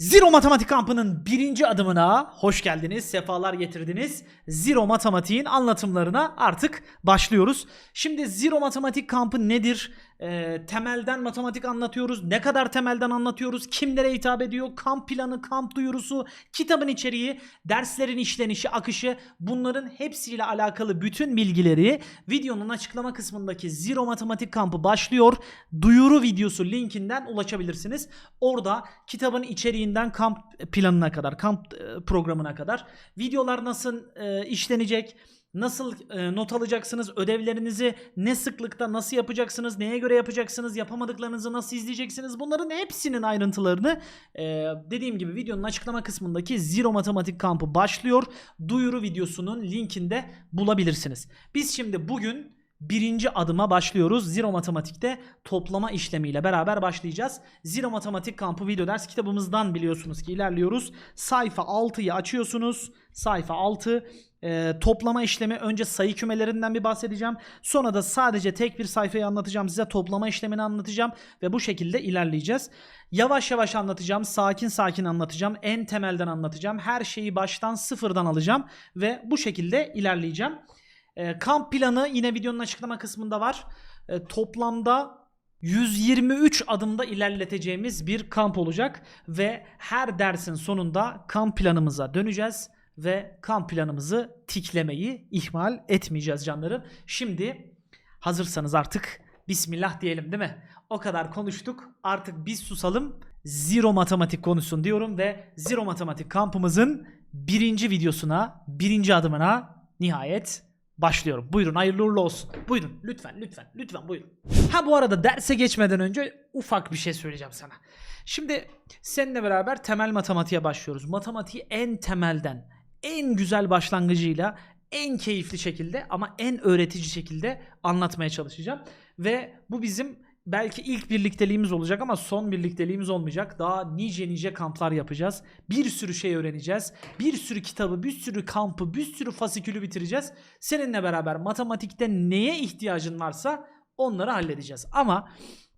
Zero Matematik Kampı'nın birinci adımına hoş geldiniz, sefalar getirdiniz. Zero Matematik'in anlatımlarına artık başlıyoruz. Şimdi Zero Matematik Kampı nedir? Ee, temelden matematik anlatıyoruz. Ne kadar temelden anlatıyoruz? Kimlere hitap ediyor? Kamp planı, kamp duyurusu, kitabın içeriği, derslerin işlenişi, akışı bunların hepsiyle alakalı bütün bilgileri videonun açıklama kısmındaki Zero Matematik Kampı başlıyor. Duyuru videosu linkinden ulaşabilirsiniz. Orada kitabın içeriğinden kamp planına kadar, kamp e, programına kadar videolar nasıl e, işlenecek, Nasıl e, not alacaksınız? Ödevlerinizi ne sıklıkta nasıl yapacaksınız? Neye göre yapacaksınız? Yapamadıklarınızı nasıl izleyeceksiniz? Bunların hepsinin ayrıntılarını e, dediğim gibi videonun açıklama kısmındaki Zero Matematik kampı başlıyor. Duyuru videosunun linkinde bulabilirsiniz. Biz şimdi bugün birinci adıma başlıyoruz. Zero Matematik'te toplama işlemiyle beraber başlayacağız. Zero Matematik kampı video ders kitabımızdan biliyorsunuz ki ilerliyoruz. Sayfa 6'yı açıyorsunuz. Sayfa 6 e, toplama işlemi önce sayı kümelerinden bir bahsedeceğim. Sonra da sadece tek bir sayfayı anlatacağım size. Toplama işlemini anlatacağım ve bu şekilde ilerleyeceğiz. Yavaş yavaş anlatacağım. Sakin sakin anlatacağım. En temelden anlatacağım. Her şeyi baştan sıfırdan alacağım ve bu şekilde ilerleyeceğim. E, kamp planı yine videonun açıklama kısmında var. E, toplamda 123 adımda ilerleteceğimiz bir kamp olacak ve her dersin sonunda kamp planımıza döneceğiz ve kamp planımızı tiklemeyi ihmal etmeyeceğiz canlarım. Şimdi hazırsanız artık bismillah diyelim değil mi? O kadar konuştuk. Artık biz susalım. Zero matematik konuşsun diyorum ve Zero matematik kampımızın birinci videosuna, birinci adımına nihayet başlıyorum. Buyurun hayırlı uğurlu olsun. Buyurun lütfen lütfen lütfen buyurun. Ha bu arada derse geçmeden önce ufak bir şey söyleyeceğim sana. Şimdi seninle beraber temel matematiğe başlıyoruz. Matematiği en temelden, en güzel başlangıcıyla, en keyifli şekilde ama en öğretici şekilde anlatmaya çalışacağım. Ve bu bizim belki ilk birlikteliğimiz olacak ama son birlikteliğimiz olmayacak. Daha nice nice kamplar yapacağız. Bir sürü şey öğreneceğiz. Bir sürü kitabı, bir sürü kampı, bir sürü fasikülü bitireceğiz. Seninle beraber matematikte neye ihtiyacın varsa onları halledeceğiz. Ama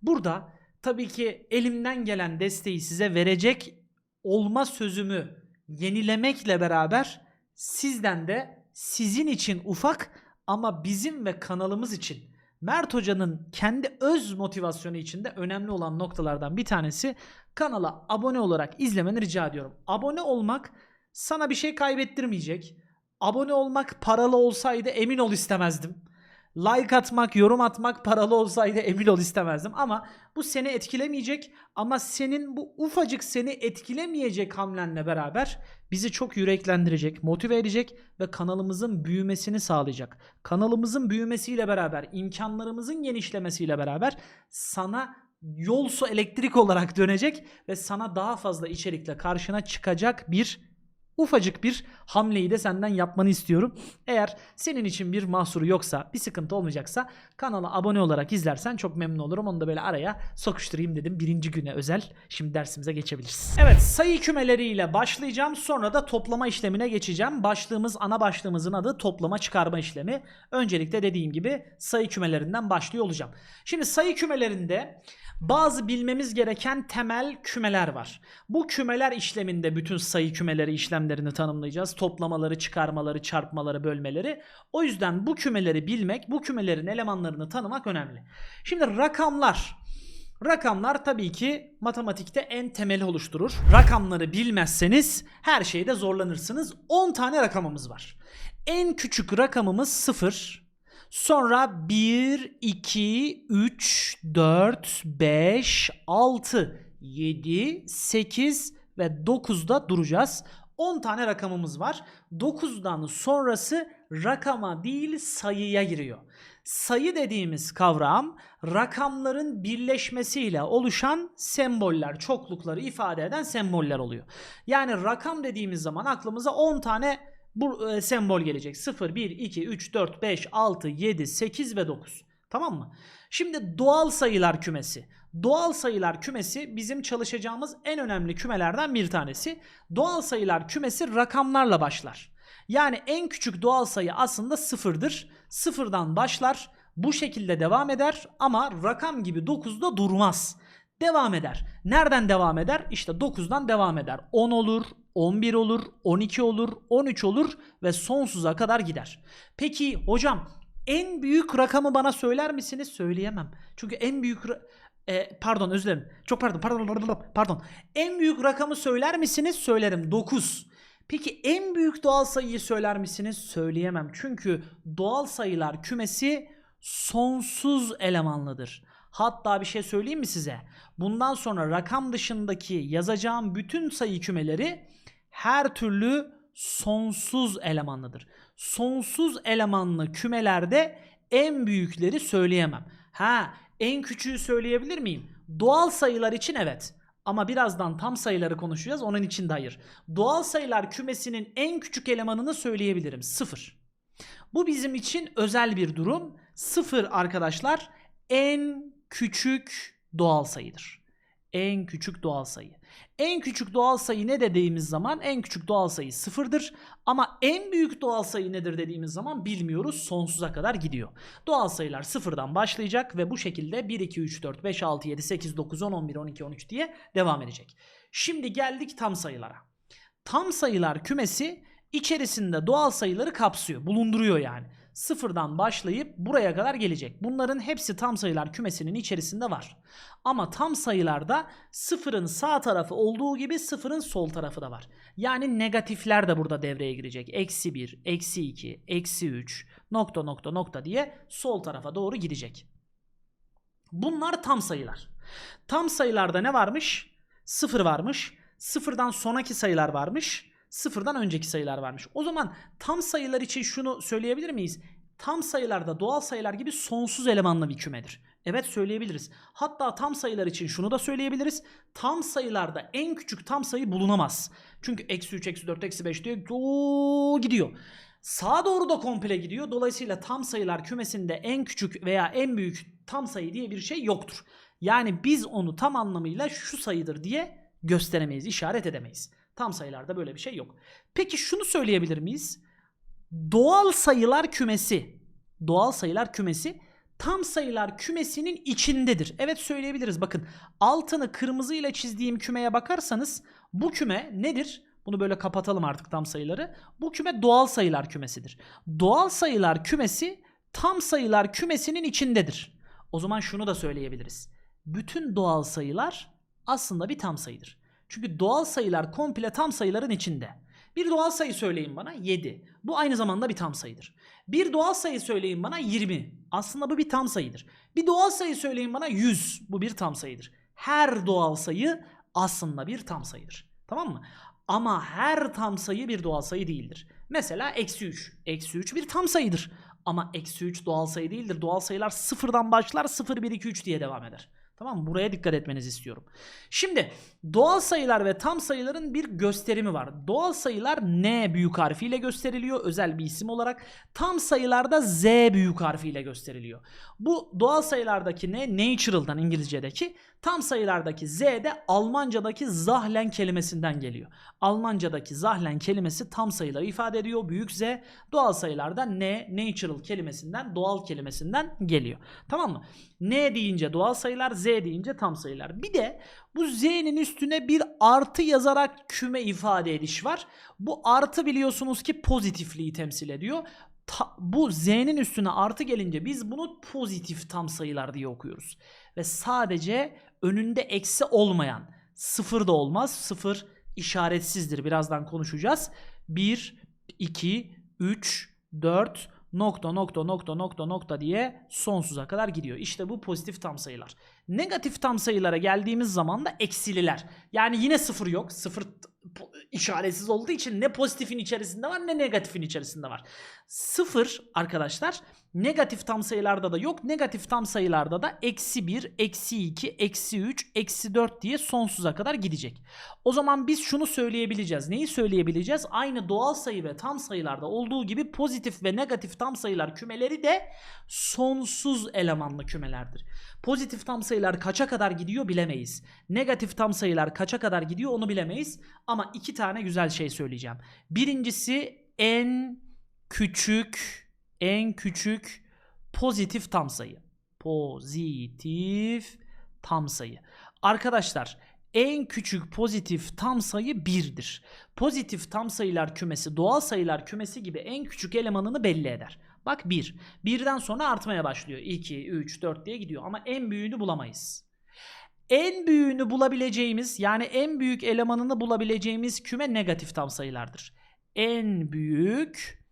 burada tabii ki elimden gelen desteği size verecek olma sözümü yenilemekle beraber sizden de sizin için ufak ama bizim ve kanalımız için Mert Hoca'nın kendi öz motivasyonu içinde önemli olan noktalardan bir tanesi kanala abone olarak izlemeni rica ediyorum. Abone olmak sana bir şey kaybettirmeyecek. Abone olmak paralı olsaydı emin ol istemezdim. Like atmak, yorum atmak paralı olsaydı emin ol istemezdim. Ama bu seni etkilemeyecek ama senin bu ufacık seni etkilemeyecek hamlenle beraber bizi çok yüreklendirecek, motive edecek ve kanalımızın büyümesini sağlayacak. Kanalımızın büyümesiyle beraber, imkanlarımızın genişlemesiyle beraber sana yol su elektrik olarak dönecek ve sana daha fazla içerikle karşına çıkacak bir ufacık bir hamleyi de senden yapmanı istiyorum. Eğer senin için bir mahsuru yoksa, bir sıkıntı olmayacaksa kanala abone olarak izlersen çok memnun olurum. Onu da böyle araya sokuşturayım dedim. Birinci güne özel. Şimdi dersimize geçebiliriz. Evet sayı kümeleriyle başlayacağım. Sonra da toplama işlemine geçeceğim. Başlığımız, ana başlığımızın adı toplama çıkarma işlemi. Öncelikle dediğim gibi sayı kümelerinden başlıyor olacağım. Şimdi sayı kümelerinde bazı bilmemiz gereken temel kümeler var. Bu kümeler işleminde bütün sayı kümeleri işlemlerini tanımlayacağız. Toplamaları, çıkarmaları, çarpmaları, bölmeleri. O yüzden bu kümeleri bilmek, bu kümelerin elemanlarını tanımak önemli. Şimdi rakamlar. Rakamlar tabii ki matematikte en temeli oluşturur. Rakamları bilmezseniz her şeyde zorlanırsınız. 10 tane rakamımız var. En küçük rakamımız 0. Sonra 1, 2, 3, 4, 5, 6, 7, 8 ve 9'da duracağız. 10 tane rakamımız var. 9'dan sonrası rakama değil sayıya giriyor. Sayı dediğimiz kavram rakamların birleşmesiyle oluşan semboller, çoklukları ifade eden semboller oluyor. Yani rakam dediğimiz zaman aklımıza 10 tane bu e, sembol gelecek. 0, 1, 2, 3, 4, 5, 6, 7, 8 ve 9. Tamam mı? Şimdi doğal sayılar kümesi. Doğal sayılar kümesi bizim çalışacağımız en önemli kümelerden bir tanesi. Doğal sayılar kümesi rakamlarla başlar. Yani en küçük doğal sayı aslında sıfırdır. Sıfırdan başlar. Bu şekilde devam eder ama rakam gibi 9'da durmaz. devam eder. Nereden devam eder? İşte 9'dan devam eder. 10 olur, 11 olur, 12 olur, 13 olur ve sonsuza kadar gider. Peki hocam en büyük rakamı bana söyler misiniz? Söyleyemem. Çünkü en büyük e, pardon özür dilerim. Çok pardon, pardon, pardon, pardon. En büyük rakamı söyler misiniz? Söylerim. 9. Peki en büyük doğal sayıyı söyler misiniz? Söyleyemem. Çünkü doğal sayılar kümesi sonsuz elemanlıdır. Hatta bir şey söyleyeyim mi size? Bundan sonra rakam dışındaki yazacağım bütün sayı kümeleri her türlü sonsuz elemanlıdır. Sonsuz elemanlı kümelerde en büyükleri söyleyemem. Ha, en küçüğü söyleyebilir miyim? Doğal sayılar için evet. Ama birazdan tam sayıları konuşacağız. Onun için de hayır. Doğal sayılar kümesinin en küçük elemanını söyleyebilirim. Sıfır. Bu bizim için özel bir durum. Sıfır arkadaşlar en küçük doğal sayıdır. En küçük doğal sayı. En küçük doğal sayı ne dediğimiz zaman en küçük doğal sayı sıfırdır. Ama en büyük doğal sayı nedir dediğimiz zaman bilmiyoruz. Sonsuza kadar gidiyor. Doğal sayılar sıfırdan başlayacak ve bu şekilde 1, 2, 3, 4, 5, 6, 7, 8, 9, 10, 11, 12, 13 diye devam edecek. Şimdi geldik tam sayılara. Tam sayılar kümesi içerisinde doğal sayıları kapsıyor, bulunduruyor yani. Sıfırdan başlayıp buraya kadar gelecek. Bunların hepsi tam sayılar kümesinin içerisinde var. Ama tam sayılarda sıfırın sağ tarafı olduğu gibi sıfırın sol tarafı da var. Yani negatifler de burada devreye girecek. Eksi 1, eksi 2, eksi 3, nokta nokta nokta diye sol tarafa doğru gidecek. Bunlar tam sayılar. Tam sayılarda ne varmış? Sıfır varmış. Sıfırdan sonraki sayılar varmış. Sıfırdan önceki sayılar varmış. O zaman tam sayılar için şunu söyleyebilir miyiz? Tam sayılarda doğal sayılar gibi sonsuz elemanlı bir kümedir. Evet söyleyebiliriz. Hatta tam sayılar için şunu da söyleyebiliriz. Tam sayılarda en küçük tam sayı bulunamaz. Çünkü eksi 3, eksi 4, eksi 5 diye gidiyor. Sağa doğru da komple gidiyor. Dolayısıyla tam sayılar kümesinde en küçük veya en büyük tam sayı diye bir şey yoktur. Yani biz onu tam anlamıyla şu sayıdır diye gösteremeyiz, işaret edemeyiz. Tam sayılarda böyle bir şey yok. Peki şunu söyleyebilir miyiz? Doğal sayılar kümesi, doğal sayılar kümesi tam sayılar kümesinin içindedir. Evet söyleyebiliriz. Bakın altını kırmızı ile çizdiğim kümeye bakarsanız bu küme nedir? Bunu böyle kapatalım artık tam sayıları. Bu küme doğal sayılar kümesidir. Doğal sayılar kümesi tam sayılar kümesinin içindedir. O zaman şunu da söyleyebiliriz. Bütün doğal sayılar aslında bir tam sayıdır. Çünkü doğal sayılar komple tam sayıların içinde. Bir doğal sayı söyleyin bana 7. Bu aynı zamanda bir tam sayıdır. Bir doğal sayı söyleyin bana 20. Aslında bu bir tam sayıdır. Bir doğal sayı söyleyin bana 100. Bu bir tam sayıdır. Her doğal sayı aslında bir tam sayıdır. Tamam mı? Ama her tam sayı bir doğal sayı değildir. Mesela eksi 3. Eksi 3 bir tam sayıdır. Ama eksi 3 doğal sayı değildir. Doğal sayılar sıfırdan başlar 0, 1, 2, 3 diye devam eder. Tamam mı? Buraya dikkat etmenizi istiyorum. Şimdi doğal sayılar ve tam sayıların bir gösterimi var. Doğal sayılar N büyük harfiyle gösteriliyor özel bir isim olarak. Tam sayılarda Z büyük harfiyle gösteriliyor. Bu doğal sayılardaki ne? Natural'dan İngilizce'deki. Tam sayılardaki Z de Almanca'daki Zahlen kelimesinden geliyor. Almanca'daki Zahlen kelimesi tam sayıları ifade ediyor. Büyük Z. Doğal sayılarda N, natural kelimesinden, doğal kelimesinden geliyor. Tamam mı? N deyince doğal sayılar, Z deyince tam sayılar. Bir de bu Z'nin üstüne bir artı yazarak küme ifade ediş var. Bu artı biliyorsunuz ki pozitifliği temsil ediyor. Ta- bu Z'nin üstüne artı gelince biz bunu pozitif tam sayılar diye okuyoruz. Ve sadece önünde eksi olmayan sıfır da olmaz. Sıfır işaretsizdir. Birazdan konuşacağız. 1, 2, 3, 4 nokta nokta nokta nokta nokta diye sonsuza kadar gidiyor. İşte bu pozitif tam sayılar. Negatif tam sayılara geldiğimiz zaman da eksililer. Yani yine sıfır yok. Sıfır işaretsiz olduğu için ne pozitifin içerisinde var ne negatifin içerisinde var. Sıfır arkadaşlar negatif tam sayılarda da yok. Negatif tam sayılarda da eksi 1, eksi 2, eksi 3, eksi 4 diye sonsuza kadar gidecek. O zaman biz şunu söyleyebileceğiz. Neyi söyleyebileceğiz? Aynı doğal sayı ve tam sayılarda olduğu gibi pozitif ve negatif tam sayılar kümeleri de sonsuz elemanlı kümelerdir. Pozitif tam sayılar kaça kadar gidiyor bilemeyiz. Negatif tam sayılar kaça kadar gidiyor onu bilemeyiz. Ama iki tane güzel şey söyleyeceğim. Birincisi en küçük en küçük pozitif tam sayı. Pozitif tam sayı. Arkadaşlar en küçük pozitif tam sayı 1'dir. Pozitif tam sayılar kümesi doğal sayılar kümesi gibi en küçük elemanını belli eder. Bak 1. 1'den sonra artmaya başlıyor. 2, 3, 4 diye gidiyor ama en büyüğünü bulamayız. En büyüğünü bulabileceğimiz yani en büyük elemanını bulabileceğimiz küme negatif tam sayılardır. En büyük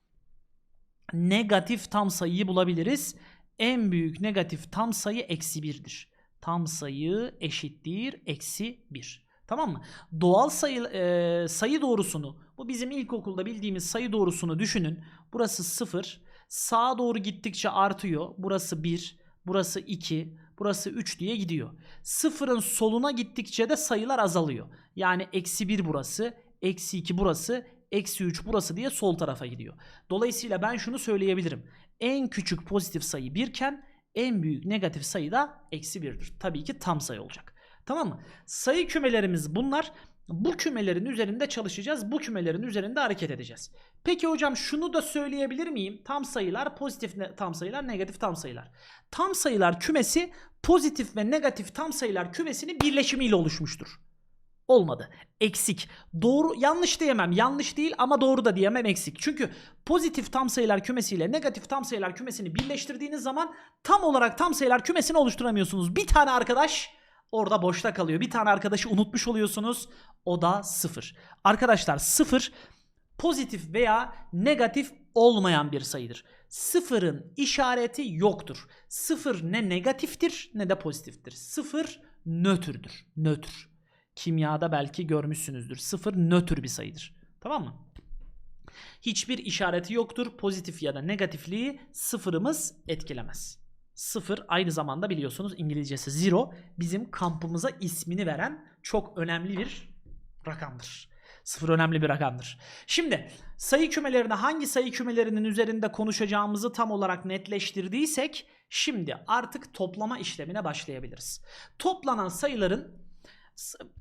negatif tam sayıyı bulabiliriz. En büyük negatif tam sayı eksi 1'dir. Tam sayı eşittir eksi 1. Tamam mı? Doğal sayı, e, sayı doğrusunu bu bizim ilkokulda bildiğimiz sayı doğrusunu düşünün. Burası 0. Sağa doğru gittikçe artıyor. Burası 1. Burası 2. Burası 3 diye gidiyor. Sıfırın soluna gittikçe de sayılar azalıyor. Yani eksi 1 burası. Eksi 2 burası. Eksi 3 burası diye sol tarafa gidiyor. Dolayısıyla ben şunu söyleyebilirim. En küçük pozitif sayı 1 iken en büyük negatif sayı da eksi 1'dir. Tabii ki tam sayı olacak. Tamam mı? Sayı kümelerimiz bunlar. Bu kümelerin üzerinde çalışacağız. Bu kümelerin üzerinde hareket edeceğiz. Peki hocam şunu da söyleyebilir miyim? Tam sayılar, pozitif tam sayılar, negatif tam sayılar. Tam sayılar kümesi pozitif ve negatif tam sayılar kümesinin birleşimiyle oluşmuştur. Olmadı. Eksik. Doğru yanlış diyemem. Yanlış değil ama doğru da diyemem eksik. Çünkü pozitif tam sayılar kümesiyle negatif tam sayılar kümesini birleştirdiğiniz zaman tam olarak tam sayılar kümesini oluşturamıyorsunuz. Bir tane arkadaş orada boşta kalıyor. Bir tane arkadaşı unutmuş oluyorsunuz. O da sıfır. Arkadaşlar sıfır pozitif veya negatif olmayan bir sayıdır. Sıfırın işareti yoktur. Sıfır ne negatiftir ne de pozitiftir. Sıfır nötrdür. Nötr. Kimyada belki görmüşsünüzdür. Sıfır nötr bir sayıdır. Tamam mı? Hiçbir işareti yoktur. Pozitif ya da negatifliği sıfırımız etkilemez. Sıfır aynı zamanda biliyorsunuz İngilizcesi zero bizim kampımıza ismini veren çok önemli bir rakamdır. Sıfır önemli bir rakamdır. Şimdi sayı kümelerini hangi sayı kümelerinin üzerinde konuşacağımızı tam olarak netleştirdiysek şimdi artık toplama işlemine başlayabiliriz. Toplanan sayıların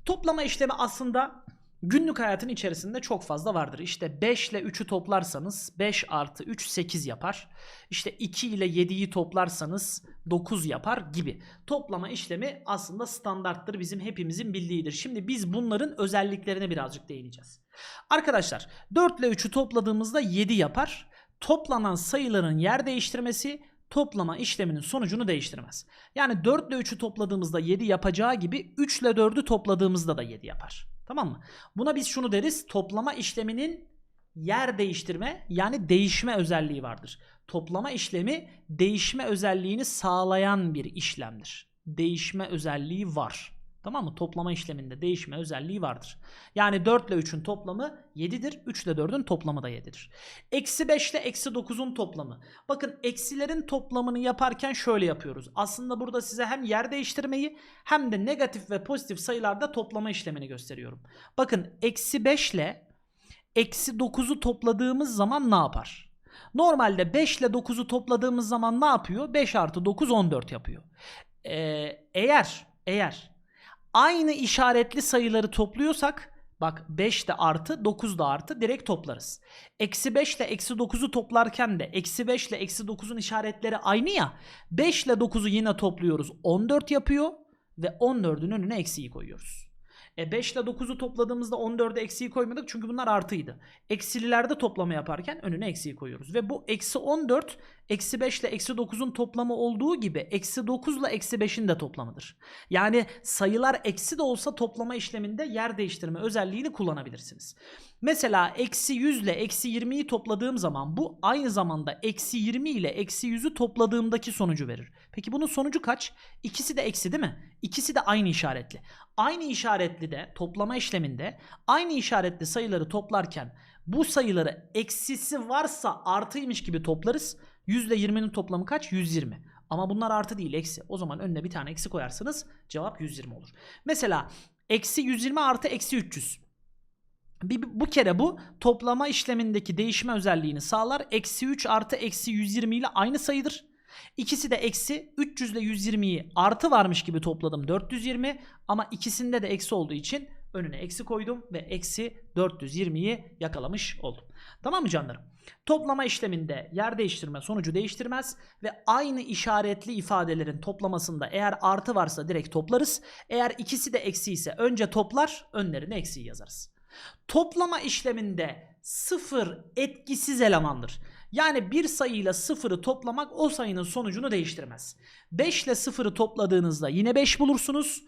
toplama işlemi aslında günlük hayatın içerisinde çok fazla vardır. İşte 5 ile 3'ü toplarsanız 5 artı 3 8 yapar. İşte 2 ile 7'yi toplarsanız 9 yapar gibi. Toplama işlemi aslında standarttır bizim hepimizin bildiğidir. Şimdi biz bunların özelliklerine birazcık değineceğiz. Arkadaşlar 4 ile 3'ü topladığımızda 7 yapar. Toplanan sayıların yer değiştirmesi toplama işleminin sonucunu değiştirmez. Yani 4 ile 3'ü topladığımızda 7 yapacağı gibi 3 ile 4'ü topladığımızda da 7 yapar. Tamam mı? Buna biz şunu deriz. Toplama işleminin yer değiştirme yani değişme özelliği vardır. Toplama işlemi değişme özelliğini sağlayan bir işlemdir. Değişme özelliği var. Tamam mı? Toplama işleminde değişme özelliği vardır. Yani 4 ile 3'ün toplamı 7'dir. 3 ile 4'ün toplamı da 7'dir. Eksi 5 ile eksi 9'un toplamı. Bakın eksilerin toplamını yaparken şöyle yapıyoruz. Aslında burada size hem yer değiştirmeyi hem de negatif ve pozitif sayılarda toplama işlemini gösteriyorum. Bakın eksi 5 ile eksi 9'u topladığımız zaman ne yapar? Normalde 5 ile 9'u topladığımız zaman ne yapıyor? 5 artı 9 14 yapıyor. Ee, eğer eğer aynı işaretli sayıları topluyorsak bak 5 de artı 9 da artı direkt toplarız. Eksi 5 ile eksi 9'u toplarken de eksi 5 ile eksi 9'un işaretleri aynı ya 5 ile 9'u yine topluyoruz 14 yapıyor ve 14'ün önüne eksiyi koyuyoruz. E 5 ile 9'u topladığımızda 14'e eksiği koymadık çünkü bunlar artıydı. Eksililerde toplama yaparken önüne eksiği koyuyoruz. Ve bu eksi 14 eksi 5 ile eksi 9'un toplamı olduğu gibi eksi 9 ile eksi 5'in de toplamıdır. Yani sayılar eksi de olsa toplama işleminde yer değiştirme özelliğini kullanabilirsiniz. Mesela eksi 100 ile eksi 20'yi topladığım zaman bu aynı zamanda eksi 20 ile eksi 100'ü topladığımdaki sonucu verir. Peki bunun sonucu kaç? İkisi de eksi değil mi? İkisi de aynı işaretli. Aynı işaretli de toplama işleminde aynı işaretli sayıları toplarken bu sayıları eksisi varsa artıymış gibi toplarız. 100 ile 20'nin toplamı kaç? 120. Ama bunlar artı değil eksi. O zaman önüne bir tane eksi koyarsanız cevap 120 olur. Mesela eksi 120 artı eksi 300. Bir, bu kere bu toplama işlemindeki değişme özelliğini sağlar. Eksi 3 artı eksi 120 ile aynı sayıdır. İkisi de eksi 300 ile 120'yi artı varmış gibi topladım 420 ama ikisinde de eksi olduğu için Önüne eksi koydum ve eksi 420'yi yakalamış oldum. Tamam mı canlarım? Toplama işleminde yer değiştirme sonucu değiştirmez ve aynı işaretli ifadelerin toplamasında eğer artı varsa direkt toplarız. Eğer ikisi de eksi ise önce toplar önlerine eksiği yazarız. Toplama işleminde sıfır etkisiz elemandır. Yani bir sayıyla sıfırı toplamak o sayının sonucunu değiştirmez. 5 ile sıfırı topladığınızda yine 5 bulursunuz.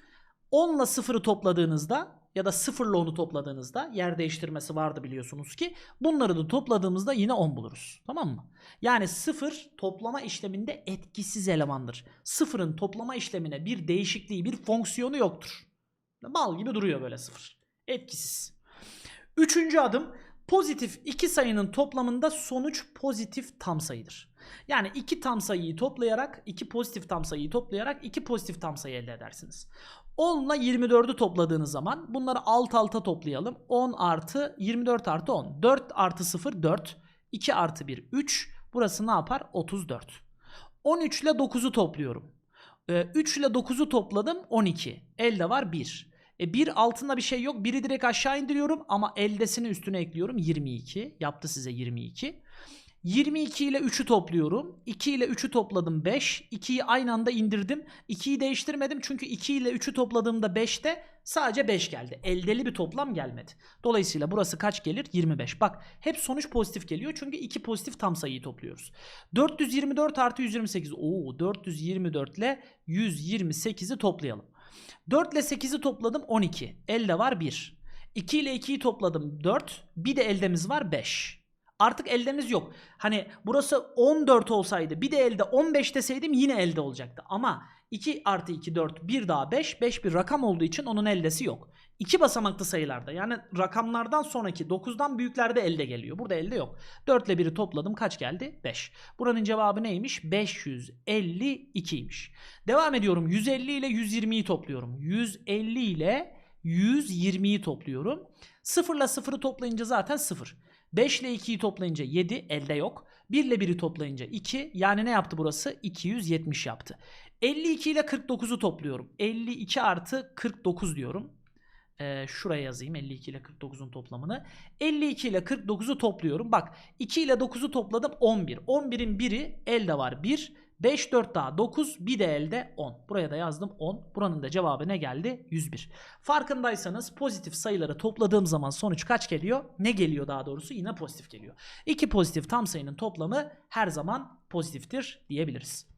10 ile sıfırı topladığınızda ya da 0 ile 10'u topladığınızda yer değiştirmesi vardı biliyorsunuz ki bunları da topladığımızda yine 10 buluruz. Tamam mı? Yani 0 toplama işleminde etkisiz elemandır. Sıfırın toplama işlemine bir değişikliği, bir fonksiyonu yoktur. Bal gibi duruyor böyle sıfır. Etkisiz. Üçüncü adım pozitif iki sayının toplamında sonuç pozitif tam sayıdır. Yani iki tam sayıyı toplayarak, iki pozitif tam sayıyı toplayarak iki pozitif tam sayı elde edersiniz. 10 ile 24'ü topladığınız zaman bunları alt alta toplayalım. 10 artı 24 artı 10. 4 artı 0 4. 2 artı 1 3. Burası ne yapar? 34. 13 ile 9'u topluyorum. Ee, 3 ile 9'u topladım 12. Elde var 1. E 1 altında bir şey yok. 1'i direkt aşağı indiriyorum ama eldesini üstüne ekliyorum 22. Yaptı size 22. 22 ile 3'ü topluyorum. 2 ile 3'ü topladım 5. 2'yi aynı anda indirdim. 2'yi değiştirmedim çünkü 2 ile 3'ü topladığımda 5'te sadece 5 geldi. Eldeli bir toplam gelmedi. Dolayısıyla burası kaç gelir? 25. Bak hep sonuç pozitif geliyor çünkü 2 pozitif tam sayıyı topluyoruz. 424 artı 128. Oo 424 ile 128'i toplayalım. 4 ile 8'i topladım 12. Elde var 1. 2 ile 2'yi topladım 4. Bir de eldemiz var 5. Artık eldemiz yok. Hani burası 14 olsaydı bir de elde 15 deseydim yine elde olacaktı. Ama 2 artı 2 4 bir daha 5. 5 bir rakam olduğu için onun eldesi yok. 2 basamaklı sayılarda yani rakamlardan sonraki 9'dan büyüklerde elde geliyor. Burada elde yok. 4 ile 1'i topladım kaç geldi? 5. Buranın cevabı neymiş? 552'ymiş. Devam ediyorum. 150 ile 120'yi topluyorum. 150 ile 120'yi topluyorum. 0 ile 0'ı toplayınca zaten 0. 5 ile 2'yi toplayınca 7 elde yok. 1 ile 1'i toplayınca 2 yani ne yaptı burası? 270 yaptı. 52 ile 49'u topluyorum. 52 artı 49 diyorum. Ee, şuraya yazayım 52 ile 49'un toplamını. 52 ile 49'u topluyorum. Bak 2 ile 9'u topladım 11. 11'in biri elde var 1. 5 4 daha 9 bir de elde 10. Buraya da yazdım 10. Buranın da cevabı ne geldi? 101. Farkındaysanız pozitif sayıları topladığım zaman sonuç kaç geliyor? Ne geliyor daha doğrusu? Yine pozitif geliyor. İki pozitif tam sayının toplamı her zaman pozitiftir diyebiliriz.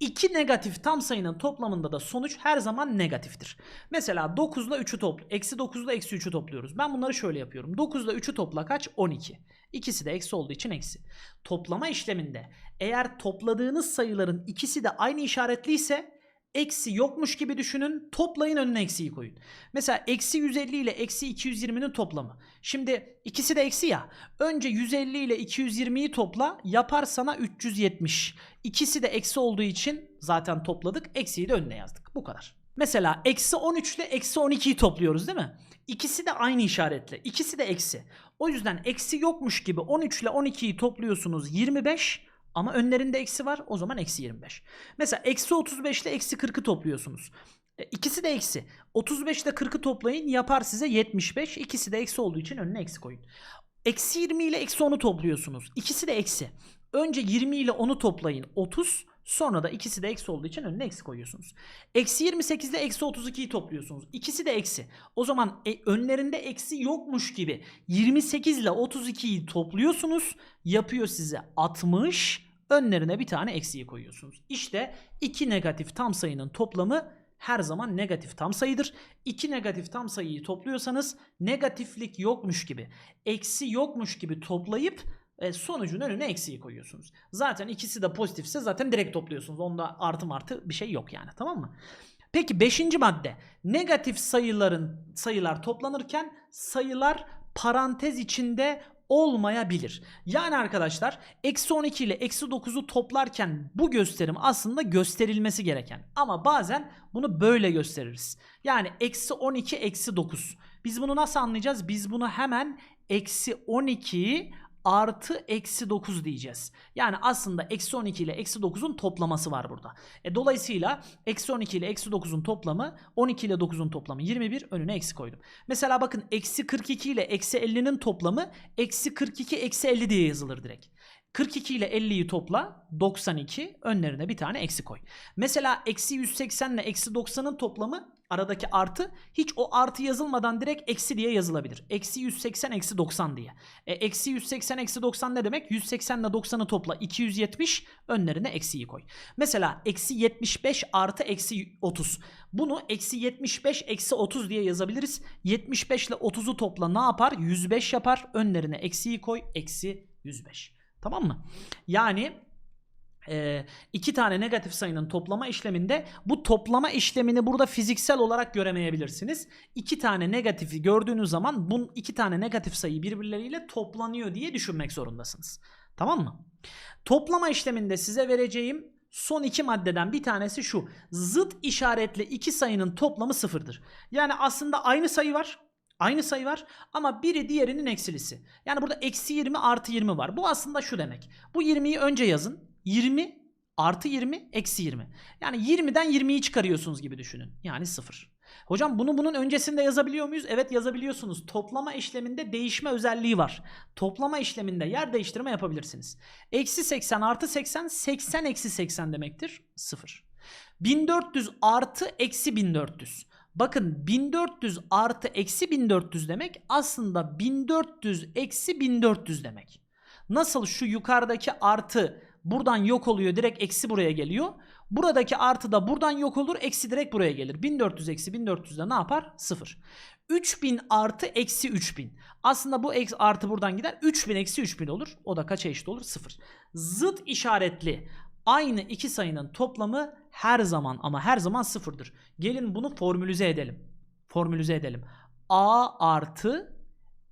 İki negatif tam sayının toplamında da sonuç her zaman negatiftir. Mesela 9 ile 3'ü topla. Eksi 9 ile eksi 3'ü topluyoruz. Ben bunları şöyle yapıyorum. 9 ile 3'ü topla kaç? 12. İkisi de eksi olduğu için eksi. Toplama işleminde eğer topladığınız sayıların ikisi de aynı işaretliyse eksi yokmuş gibi düşünün. Toplayın önüne eksiyi koyun. Mesela eksi 150 ile eksi 220'nin toplamı. Şimdi ikisi de eksi ya. Önce 150 ile 220'yi topla. Yapar sana 370. İkisi de eksi olduğu için zaten topladık. Eksiyi de önüne yazdık. Bu kadar. Mesela eksi 13 ile eksi 12'yi topluyoruz değil mi? İkisi de aynı işaretle. İkisi de eksi. O yüzden eksi yokmuş gibi 13 ile 12'yi topluyorsunuz 25. Ama önlerinde eksi var o zaman eksi 25. Mesela eksi 35 ile eksi 40'ı topluyorsunuz. E, ikisi de eksi. 35 ile 40'ı toplayın yapar size 75. İkisi de eksi olduğu için önüne eksi koyun. Eksi 20 ile eksi 10'u topluyorsunuz. İkisi de eksi. Önce 20 ile 10'u toplayın 30. Sonra da ikisi de eksi olduğu için önüne eksi koyuyorsunuz. Eksi 28 ile eksi 32'yi topluyorsunuz. İkisi de eksi. O zaman e, önlerinde eksi yokmuş gibi 28 ile 32'yi topluyorsunuz. Yapıyor size 60. Önlerine bir tane eksiği koyuyorsunuz. İşte iki negatif tam sayının toplamı her zaman negatif tam sayıdır. İki negatif tam sayıyı topluyorsanız negatiflik yokmuş gibi, eksi yokmuş gibi toplayıp e, sonucun önüne eksiği koyuyorsunuz. Zaten ikisi de pozitifse zaten direkt topluyorsunuz. Onda artı artı bir şey yok yani tamam mı? Peki beşinci madde. Negatif sayıların sayılar toplanırken sayılar parantez içinde olmayabilir. Yani arkadaşlar eksi 12 ile eksi 9'u toplarken bu gösterim aslında gösterilmesi gereken. Ama bazen bunu böyle gösteririz. Yani eksi 12 eksi 9. Biz bunu nasıl anlayacağız? Biz bunu hemen eksi 12'yi artı eksi 9 diyeceğiz. Yani aslında eksi 12 ile eksi 9'un toplaması var burada. E, dolayısıyla eksi 12 ile eksi 9'un toplamı 12 ile 9'un toplamı 21 önüne eksi koydum. Mesela bakın eksi 42 ile eksi 50'nin toplamı eksi 42 eksi 50 diye yazılır direkt. 42 ile 50'yi topla 92 önlerine bir tane eksi koy. Mesela eksi 180 ile eksi 90'ın toplamı aradaki artı hiç o artı yazılmadan direkt eksi diye yazılabilir. Eksi 180 eksi 90 diye. E, eksi 180 eksi 90 ne demek? 180 ile 90'ı topla 270 önlerine eksiyi koy. Mesela eksi 75 artı eksi 30. Bunu eksi 75 eksi 30 diye yazabiliriz. 75 ile 30'u topla ne yapar? 105 yapar. Önlerine eksiyi koy. Eksi 105. Tamam mı? Yani e, iki tane negatif sayının toplama işleminde bu toplama işlemini burada fiziksel olarak göremeyebilirsiniz. İki tane negatifi gördüğünüz zaman bu iki tane negatif sayı birbirleriyle toplanıyor diye düşünmek zorundasınız. Tamam mı? Toplama işleminde size vereceğim son iki maddeden bir tanesi şu. Zıt işaretli iki sayının toplamı sıfırdır. Yani aslında aynı sayı var. Aynı sayı var ama biri diğerinin eksilisi. Yani burada eksi 20 artı 20 var. Bu aslında şu demek. Bu 20'yi önce yazın. 20 artı 20 eksi 20. Yani 20'den 20'yi çıkarıyorsunuz gibi düşünün. Yani 0. Hocam bunu bunun öncesinde yazabiliyor muyuz? Evet yazabiliyorsunuz. Toplama işleminde değişme özelliği var. Toplama işleminde yer değiştirme yapabilirsiniz. Eksi 80 artı 80 80 eksi 80 demektir. 0. 1400 artı eksi 1400. Bakın 1400 artı eksi 1400 demek aslında 1400 eksi 1400 demek. Nasıl şu yukarıdaki artı buradan yok oluyor direkt eksi buraya geliyor. Buradaki artı da buradan yok olur eksi direkt buraya gelir. 1400 eksi 1400 de ne yapar? 0. 3000 artı eksi 3000. Aslında bu eksi artı buradan gider. 3000 eksi 3000 olur. O da kaça eşit olur? 0. Zıt işaretli aynı iki sayının toplamı her zaman ama her zaman sıfırdır. Gelin bunu formülize edelim. Formülize edelim. A artı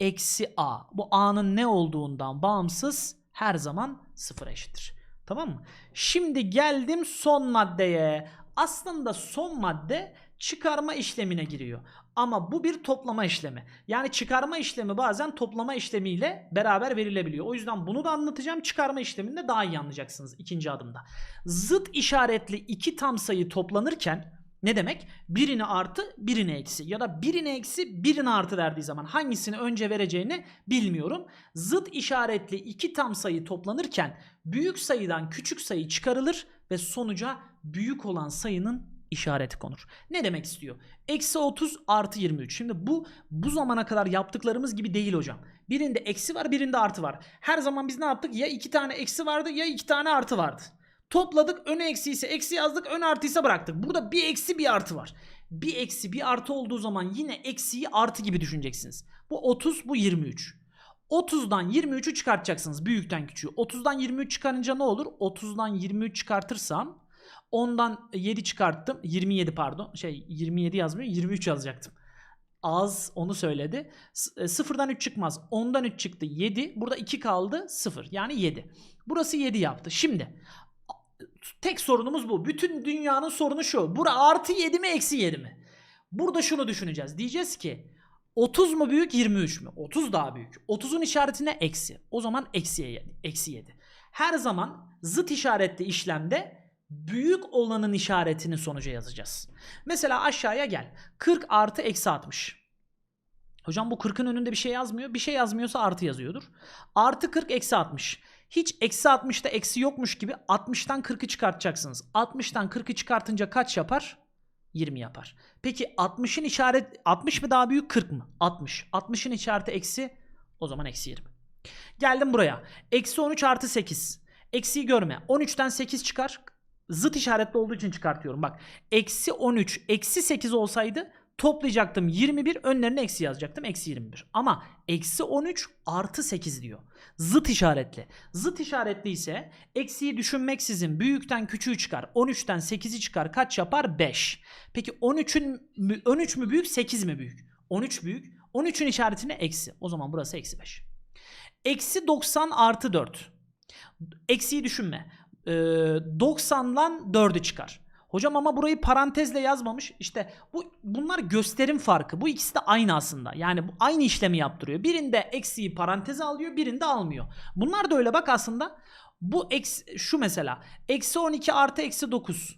eksi A. Bu A'nın ne olduğundan bağımsız her zaman sıfıra eşittir. Tamam mı? Şimdi geldim son maddeye. Aslında son madde çıkarma işlemine giriyor. Ama bu bir toplama işlemi. Yani çıkarma işlemi bazen toplama işlemiyle beraber verilebiliyor. O yüzden bunu da anlatacağım. Çıkarma işleminde daha iyi anlayacaksınız ikinci adımda. Zıt işaretli iki tam sayı toplanırken ne demek? Birini artı, birini eksi ya da birini eksi, birini artı verdiği zaman hangisini önce vereceğini bilmiyorum. Zıt işaretli iki tam sayı toplanırken büyük sayıdan küçük sayı çıkarılır ve sonuca büyük olan sayının işareti konur. Ne demek istiyor? Eksi 30 artı 23. Şimdi bu bu zamana kadar yaptıklarımız gibi değil hocam. Birinde eksi var birinde artı var. Her zaman biz ne yaptık? Ya iki tane eksi vardı ya iki tane artı vardı. Topladık önü eksi ise eksi yazdık ön artıysa bıraktık. Burada bir eksi bir artı var. Bir eksi bir artı olduğu zaman yine eksiyi artı gibi düşüneceksiniz. Bu 30 bu 23. 30'dan 23'ü çıkartacaksınız büyükten küçüğü. 30'dan 23 çıkarınca ne olur? 30'dan 23 çıkartırsam 10'dan 7 çıkarttım. 27 pardon. Şey 27 yazmıyor 23 yazacaktım. Az onu söyledi. E, Sıfırdan 3 çıkmaz. 10'dan 3 çıktı 7. Burada 2 kaldı 0. Yani 7. Burası 7 yaptı. Şimdi tek sorunumuz bu. Bütün dünyanın sorunu şu. Bura artı 7 mi eksi 7 mi? Burada şunu düşüneceğiz. Diyeceğiz ki 30 mu büyük 23 mü? 30 daha büyük. 30'un işaretine eksi. O zaman eksi 7. Eksi 7. Her zaman zıt işaretli işlemde büyük olanın işaretini sonuca yazacağız. Mesela aşağıya gel. 40 artı eksi 60. Hocam bu 40'ın önünde bir şey yazmıyor. Bir şey yazmıyorsa artı yazıyordur. Artı 40 eksi 60. Hiç eksi 60'ta eksi yokmuş gibi 60'tan 40'ı çıkartacaksınız. 60'tan 40'ı çıkartınca kaç yapar? 20 yapar. Peki 60'ın işaret 60 mı daha büyük 40 mı? 60. 60'ın işareti eksi o zaman eksi 20. Geldim buraya. Eksi 13 artı 8. Eksiyi görme. 13'ten 8 çıkar. Zıt işaretli olduğu için çıkartıyorum. Bak. Eksi 13 eksi 8 olsaydı toplayacaktım 21 önlerine eksi yazacaktım eksi 21 ama eksi 13 artı 8 diyor. Zıt işaretli zıt işaretli ise eksiyi düşünmeksizin büyükten küçüğü çıkar 13'ten 8'i çıkar kaç yapar? 5 peki 13'ün mü- 13 mü büyük 8 mi büyük? 13 büyük 13'ün işaretine eksi. O zaman burası eksi 5 eksi 90 artı 4 eksiyi düşünme. Ee, 90'dan 4'ü çıkar Hocam ama burayı parantezle yazmamış. İşte bu bunlar gösterim farkı. Bu ikisi de aynı aslında. Yani bu aynı işlemi yaptırıyor. Birinde eksiği paranteze alıyor, birinde almıyor. Bunlar da öyle bak aslında. Bu eksi, şu mesela eksi 12 artı eksi 9.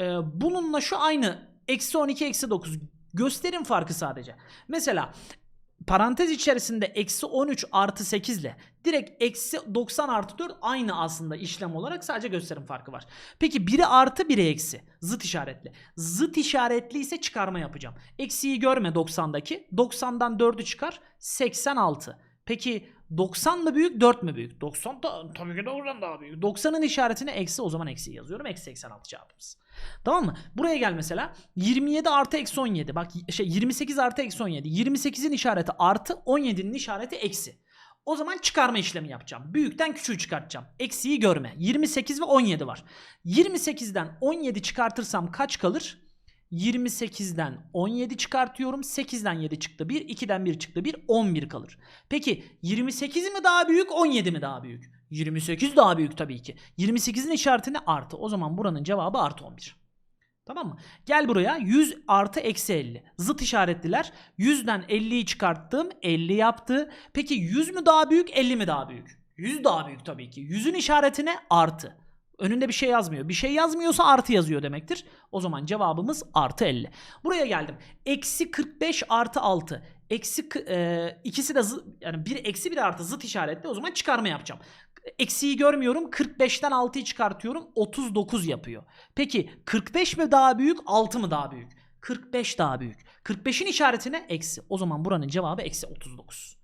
Ee, bununla şu aynı. Eksi 12 eksi 9. Gösterim farkı sadece. Mesela parantez içerisinde eksi 13 artı 8 ile direkt eksi 90 artı 4 aynı aslında işlem olarak sadece gösterim farkı var. Peki biri artı biri eksi zıt işaretli. Zıt işaretli ise çıkarma yapacağım. Eksiyi görme 90'daki 90'dan 4'ü çıkar 86. Peki 90 mı büyük 4 mü büyük? 90 da tabii ki 90 daha büyük. 90'ın işaretine eksi o zaman eksi yazıyorum. Eksi 86 cevabımız. Tamam mı? Buraya gel mesela. 27 artı eksi 17. Bak şey 28 artı eksi 17. 28'in işareti artı 17'nin işareti eksi. O zaman çıkarma işlemi yapacağım. Büyükten küçüğü çıkartacağım. Eksiği görme. 28 ve 17 var. 28'den 17 çıkartırsam kaç kalır? 28'den 17 çıkartıyorum. 8'den 7 çıktı 1. 2'den 1 çıktı 1. 11 kalır. Peki 28 mi daha büyük 17 mi daha büyük? 28 daha büyük tabii ki. 28'in işaretine artı. O zaman buranın cevabı artı 11. Tamam mı? Gel buraya 100 artı eksi 50. Zıt işaretliler. 100'den 50'yi çıkarttım. 50 yaptı. Peki 100 mü daha büyük 50 mi daha büyük? 100 daha büyük tabii ki. 100'ün işaretine artı. Önünde bir şey yazmıyor. Bir şey yazmıyorsa artı yazıyor demektir. O zaman cevabımız artı 50. Buraya geldim. Eksi 45 artı 6. Eksi e, ikisi de zı- yani bir eksi bir artı zıt işaretli. O zaman çıkarma yapacağım. Eksiği görmüyorum. 45'ten 6'yı çıkartıyorum. 39 yapıyor. Peki 45 mi daha büyük 6 mı daha büyük? 45 daha büyük. 45'in işaretine eksi. O zaman buranın cevabı eksi 39.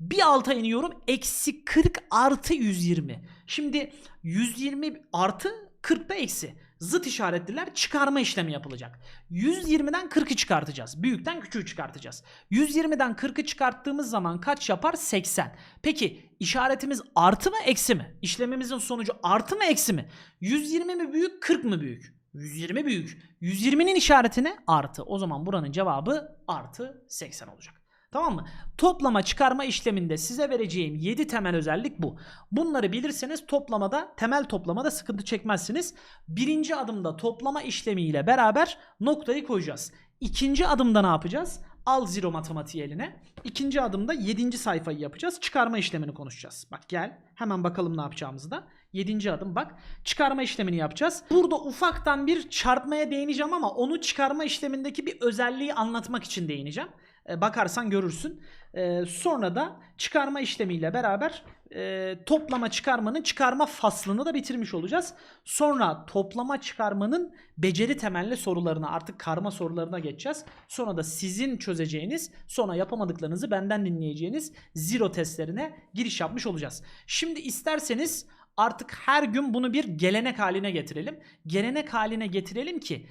Bir alta iniyorum. Eksi 40 artı 120. Şimdi 120 artı 40 da eksi. Zıt işaretliler çıkarma işlemi yapılacak. 120'den 40'ı çıkartacağız. Büyükten küçüğü çıkartacağız. 120'den 40'ı çıkarttığımız zaman kaç yapar? 80. Peki işaretimiz artı mı eksi mi? İşlemimizin sonucu artı mı eksi mi? 120 mi büyük 40 mı büyük? 120 büyük. 120'nin işaretine artı. O zaman buranın cevabı artı 80 olacak. Tamam mı? Toplama çıkarma işleminde size vereceğim 7 temel özellik bu. Bunları bilirseniz toplamada, temel toplamada sıkıntı çekmezsiniz. Birinci adımda toplama işlemiyle beraber noktayı koyacağız. İkinci adımda ne yapacağız? Al zero matematiği eline. İkinci adımda 7. sayfayı yapacağız. Çıkarma işlemini konuşacağız. Bak gel hemen bakalım ne yapacağımızı da. 7. adım bak. Çıkarma işlemini yapacağız. Burada ufaktan bir çarpmaya değineceğim ama onu çıkarma işlemindeki bir özelliği anlatmak için değineceğim. E, bakarsan görürsün. E, sonra da çıkarma işlemiyle beraber e, toplama çıkarmanın çıkarma faslını da bitirmiş olacağız. Sonra toplama çıkarmanın beceri temelli sorularına artık karma sorularına geçeceğiz. Sonra da sizin çözeceğiniz sonra yapamadıklarınızı benden dinleyeceğiniz zero testlerine giriş yapmış olacağız. Şimdi isterseniz artık her gün bunu bir gelenek haline getirelim. Gelenek haline getirelim ki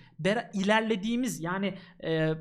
ilerlediğimiz yani e,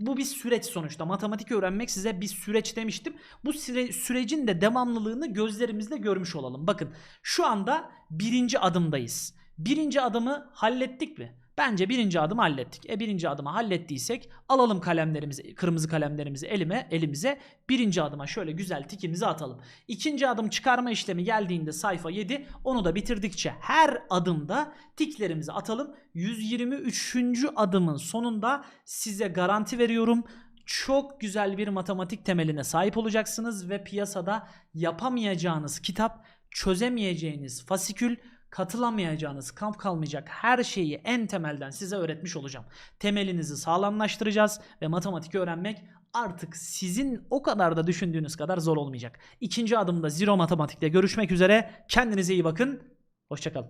bu bir süreç sonuçta. Matematik öğrenmek size bir süreç demiştim. Bu süre- sürecin de devamlılığını gözlerimizle görmüş olalım. Bakın şu anda birinci adımdayız. Birinci adımı hallettik mi? Bence birinci adımı hallettik. E birinci adımı hallettiysek alalım kalemlerimizi, kırmızı kalemlerimizi elime, elimize. Birinci adıma şöyle güzel tikimizi atalım. İkinci adım çıkarma işlemi geldiğinde sayfa 7. Onu da bitirdikçe her adımda tiklerimizi atalım. 123. adımın sonunda size garanti veriyorum. Çok güzel bir matematik temeline sahip olacaksınız ve piyasada yapamayacağınız kitap, çözemeyeceğiniz fasikül, katılamayacağınız kamp kalmayacak her şeyi en temelden size öğretmiş olacağım. Temelinizi sağlamlaştıracağız ve matematik öğrenmek artık sizin o kadar da düşündüğünüz kadar zor olmayacak. İkinci adımda Zero Matematik'te görüşmek üzere. Kendinize iyi bakın. Hoşçakalın.